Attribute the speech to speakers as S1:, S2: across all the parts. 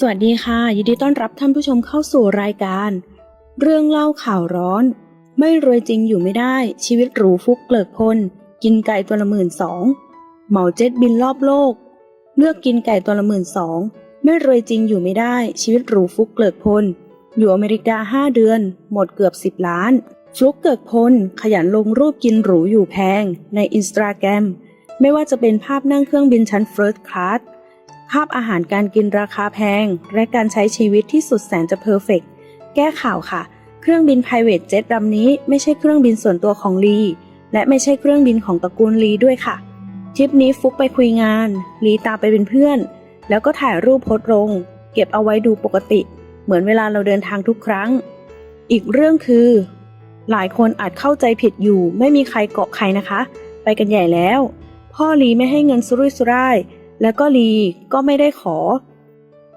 S1: สวัสดีค่ะ ยินดีต้อนรับท่านผู้ชมเข้าสู่รายการ เรื่องเล่าข่าวร้อน ไม่รวยจริงอยู่ไม่ได้ ชีวิตหรูฟุกเกลิกพล กินไก่ตัวละหมื่นสองเหมาเจ็ตบินรอบโลก เลือกกินไก่ตัวละหมื่นสองไม่รวยจริงอยู่ไม่ได้ ชีวิตหรูฟุกเกลิกพล อยู่อเมริกาห้าเดือน หมดเกือบสิบล้าน ฟลุกเกิกพล ขยันลงรูปกินหรูอยู่แพง ในอินสตาแกรมไม่ว่าจะเป็นภาพนั่งเครื่องบินชั้นเฟิร์สคลาส ภาพอาหารการกินราคาแพง และการใช้ชีวิตที่สุดแสนจะเพอร์เฟกต์แก้ข่าวค่ะ เครื่องบิน private jet ลำนี้ไม่ใช่เครื่องบินส่วนตัวของลี และไม่ใช่เครื่องบินของตระกูลลีด้วยค่ะทริปนี้ฟุกไปคุยงาน ลีตามไปเป็นเพื่อน แล้วก็ถ่ายรูปโพสลง เก็บเอาไว้ดูปกติ เหมือนเวลาเราเดินทางทุกครั้ง อีกเรื่องคือ หลายคนอาจเข้าใจผิดอยู่ ไม่มีใครเกาะใครนะคะ ไปกันใหญ่แล้ว พ่อลีไม่ให้เงินสุรุ่ยสุร่าย แล้วก็ลีก็ไม่ได้ขอ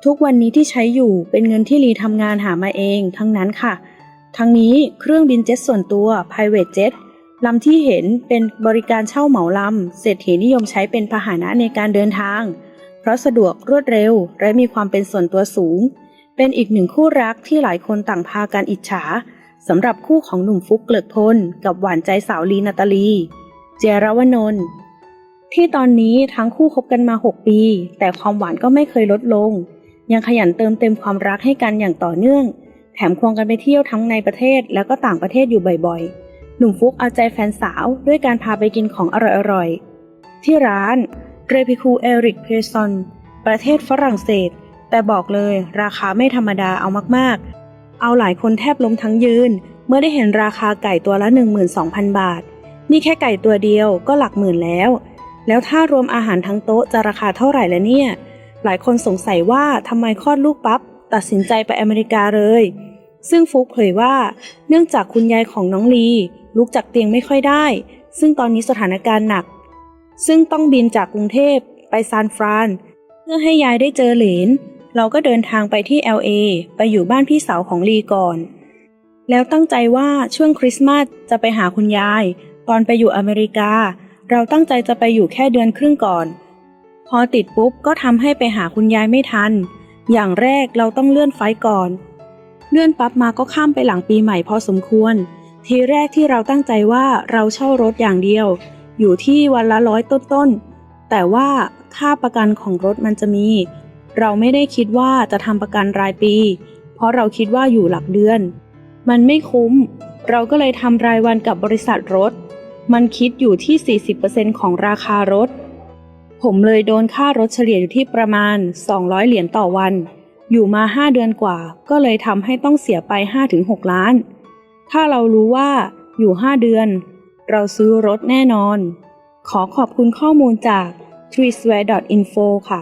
S1: ทุกวันนี้ที่ใช้อยู่เป็นเงินที่ลีทำงานหามาเองทั้งนั้นค่ะ ทั้งนี้เครื่องบินเจ็ตส่วนตัว private jet ลำที่เห็นเป็นบริการเช่าเหมาลำเศรษฐีนิยมใช้เป็นพาหนะในการเดินทาง เพราะสะดวกรวดเร็วและมีความเป็นส่วนตัวสูง เป็นอีกหนึ่งคู่รักที่หลายคนต่างพากันอิจฉาสำหรับคู่ของหนุ่มฟุกเกลิกพล กับหวานใจสาวลีนาตาลี เจรวนนท์ ที่ตอนนี้ทั้งคู่คบกันมา 6 ปี แต่ความหวานก็ไม่เคยลดลง ยังขยันเติมเต็มความรักให้กันอย่างต่อเนื่อง แถมควงกันไปเที่ยวทั้งในประเทศแล้วก็ต่างประเทศอยู่บ่อยๆ หนุ่มฟุกเอาใจแฟนสาวด้วยการพาไปกินของอร่อยๆ ที่ร้านเรพิคูเอริกเพซอนประเทศฝรั่งเศส แต่บอกเลยราคาไม่ธรรมดาเอามากๆ เอาหลายคนแทบล้มทั้งยืน เมื่อได้เห็นราคาไก่ตัวละ 12,000 บาท นี่แค่ไก่ตัวเดียวก็หลักหมื่นแล้ว แล้วถ้ารวมอาหารทั้งโต๊ะจะราคาเท่าไหร่ละเนี่ย หลายคนสงสัยว่าทำไมคลอดลูกปั๊บตัดสินใจไปอเมริกาเลย ซึ่งฟุกเผยว่า เนื่องจากคุณยายของน้องลีลุกจากเตียงไม่ค่อยได้ ซึ่งตอนนี้สถานการณ์หนัก ซึ่งต้องบินจากกรุงเทพไปซานฟราน เพื่อให้ยายได้เจอเหลน เราก็เดินทางไปที่ LA ไปอยู่บ้านพี่สาวของลีก่อน แล้วตั้งใจว่าช่วงคริสต์มาสจะไปหาคุณยาย ตอนไปอยู่อเมริกา เราตั้งใจจะไปอยู่แค่เดือนครึ่งก่อน พอติดปุ๊บก็ทำให้ไปหาคุณยายไม่ทัน อย่างแรกเราต้องเลื่อนไฟก่อน เลื่อนปั๊บมาก็ข้ามไปหลังปีใหม่พอสมควร ทีแรกที่เราตั้งใจว่าเราเช่ารถอย่างเดียว อยู่ที่วันละร้อยต้นๆแต่ว่าค่าประกันของรถมันจะมี เราไม่ได้คิดว่าจะทำประกันรายปี เพราะเราคิดว่าอยู่หลักเดือน มันไม่คุ้ม เราก็เลยทำรายวันกับบริษัทรถ มันคิดอยู่ที่ 40%ของราคารถ ผมเลยโดนค่ารถเฉลี่ยอยู่ที่ประมาณ 200 เหรียญต่อวัน อยู่มา 5 เดือนกว่า ก็เลยทำให้ต้องเสียไป 5-6 ล้าน ถ้าเรารู้ว่าอยู่ 5 เดือน เราซื้อรถแน่นอน ขอขอบคุณข้อมูลจาก t r e e s w a r e info ค่ะ